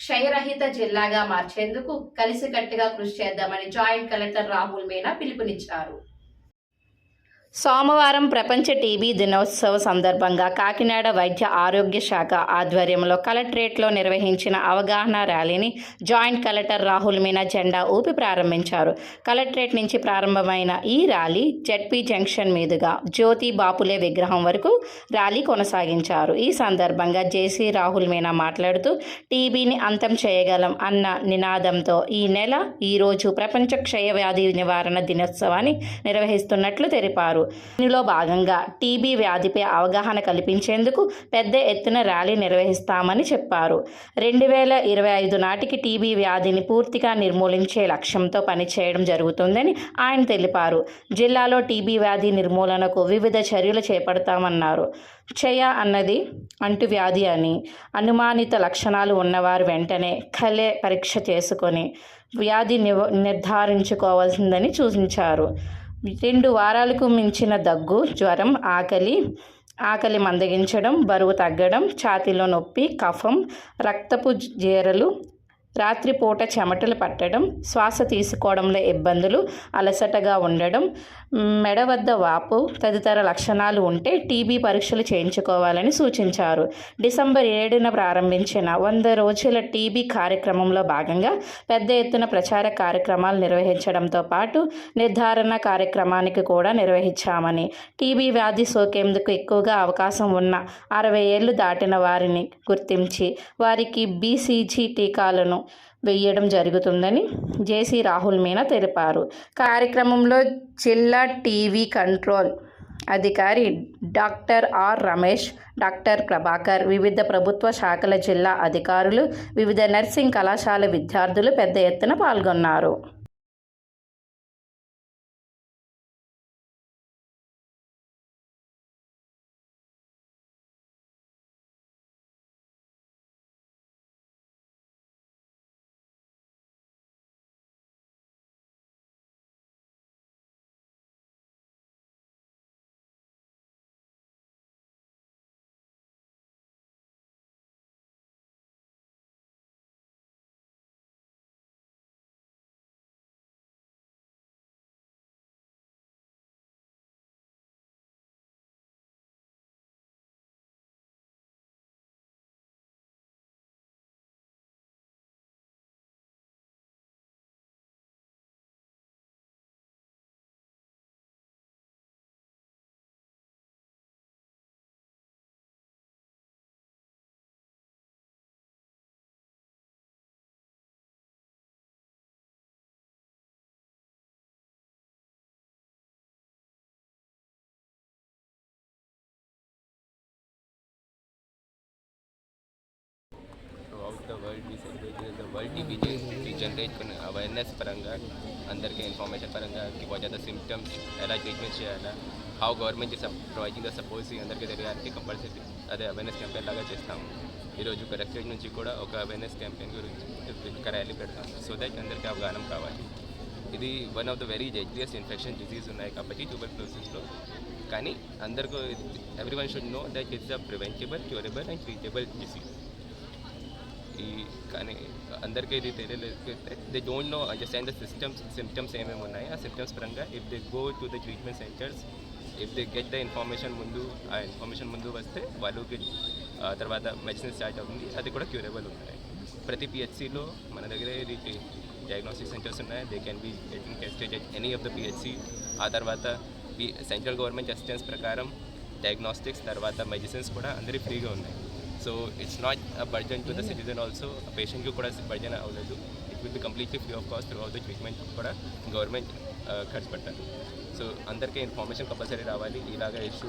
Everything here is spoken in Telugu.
క్షయరహిత జిల్లాగా మార్చేందుకు కలిసికట్టుగా కృషి చేద్దామని జాయింట్ కలెక్టర్ రాహుల్ మీనా పిలుపునిచ్చారు. సోమవారం ప్రపంచ టీబీ దినోత్సవ సందర్భంగా కాకినాడ వైద్య ఆరోగ్య శాఖ ఆధ్వర్యంలో కలెక్టరేట్లో నిర్వహించిన అవగాహన ర్యాలీని జాయింట్ కలెక్టర్ రాహుల్ మీనా జెండా ఊపి ప్రారంభించారు. కలెక్టరేట్ నుంచి ప్రారంభమైన ఈ ర్యాలీ జెడ్పీ జంక్షన్ మీదుగా జ్యోతి బాపులే విగ్రహం వరకు ర్యాలీ కొనసాగించారు. ఈ సందర్భంగా జేసీ రాహుల్ మీనా మాట్లాడుతూ టీబీని అంతం చేయగలం అన్న నినాదంతో ఈ నెల ఈరోజు ప్రపంచ క్షయవ్యాధి నివారణ దినోత్సవాన్ని నిర్వహిస్తున్నట్లు తెలిపారు. దీనిలో భాగంగా టీబీ వ్యాధిపై అవగాహన కల్పించేందుకు పెద్ద ఎత్తున ర్యాలీ నిర్వహిస్తామని చెప్పారు. రెండు వేల ఇరవై ఐదు నాటికి టీబీ వ్యాధిని పూర్తిగా నిర్మూలించే లక్ష్యంతో పనిచేయడం జరుగుతుందని ఆయన తెలిపారు. జిల్లాలో టీబీ వ్యాధి నిర్మూలనకు వివిధ చర్యలు చేపడతామన్నారు. క్షయ అన్నది అంటువ్యాధి అని అనుమానిత లక్షణాలు ఉన్నవారు వెంటనే కలే పరీక్ష చేసుకొని వ్యాధి నివ నిర్ధారించుకోవాల్సిందని సూచించారు. రెండు వారాలకు మించిన దగ్గు జ్వరం ఆకలి. ఆకలి మందగించడం బరువు తగ్గడం ఛాతీలో నొప్పి కఫం రక్తపు జీరలు రాత్రిపూట చెమటలు పట్టడం శ్వాస తీసుకోవడంలో ఇబ్బందులు అలసటగా ఉండడం మెడ వద్ద వాపు తదితర లక్షణాలు ఉంటే టీబీ పరీక్షలు చేయించుకోవాలని సూచించారు. డిసెంబర్ ఏడున ప్రారంభించిన వంద రోజుల టీబీ కార్యక్రమంలో భాగంగా పెద్ద ఎత్తున ప్రచార కార్యక్రమాలు నిర్వహించడంతో పాటు నిర్ధారణ కార్యక్రమానికి కూడా నిర్వహించామని టీబీ వ్యాధి సోకేందుకు ఎక్కువగా అవకాశం ఉన్న అరవై ఏళ్ళు దాటిన వారిని గుర్తించి వారికి బీసీజీ టీకాలను వేయడం జరుగుతుందని జేసీ రాహుల్ మీనా తెలిపారు. కార్యక్రమంలో జిల్లా టీవీ కంట్రోల్ అధికారి doctor R Ramesh doctor Prabhakar వివిధ ప్రభుత్వ శాఖల జిల్లా అధికారులు వివిధ నర్సింగ్ కళాశాల విద్యార్థులు పెద్ద ఎత్తున పాల్గొన్నారు. celebrate the World TB Day to generate కొన్ని అవేర్నెస్ పరంగా అందరికీ ఇన్ఫర్మేషన్ పరంగా వాట్ ఆర్ ద సిమ్టమ్స్ ఎలా ట్రీట్మెంట్ చేయాలా how government is providing the suppose అందరికీ తెలియడానికి కంపల్సరీ అదే అవేర్నెస్ క్యాంపెయిన్ లాగా చేస్తాము ఈరోజు కలెక్టరేట్ నుంచి కూడా ఒక అవేర్నెస్ క్యాంపెయిన్ గురించి ఒక ర్యాలీ పెడతాం సో దట్ అందరికీ అవగాహన కావాలి ఇది one of the very deadliest infection disease ఉన్నాయి కాబట్టి ట్యూబర్ క్లోసిస్లో కానీ అందరికీ every one should know that it's a preventable curable and treatable disease ఈ కానీ అందరికీ ఇది తెలియలేదు they don't know understand the systems symptoms ఏమేమి ఉన్నాయి ఆ సిమ్టమ్స్ పరంగా if they go to the treatment centres if they get the information ముందు ఆ ఇన్ఫర్మేషన్ ముందు వస్తే వాళ్ళకి ఆ తర్వాత మెడిసిన్ స్టార్ట్ అవుతుంది అది కూడా క్యూరబుల్ ఉన్నాయి ప్రతి పిహెచ్సిలో మన దగ్గర ఇది డయాగ్నోస్టిక్ సెంటర్స్ ఉన్నాయి they can be getting tested at any of the PHC ఆ తర్వాత బి సెంట్రల్ గవర్నమెంట్ అసిస్టెన్స్ ప్రకారం డయాగ్నోస్టిక్స్ తర్వాత మెడిసిన్స్ కూడా అందరి ఫ్రీగా ఉన్నాయి so it's not burden to the citizen also పేషెంట్కి కూడా బర్జన్ అవ్వలేదు. It will be completely free of cost throughout the treatment కూడా గవర్నమెంట్ ఖర్చు పెట్టాలి. సో అందరికీ ఇన్ఫర్మేషన్ కంపల్సరీ రావాలి. ఇలాగ ఇష్యూ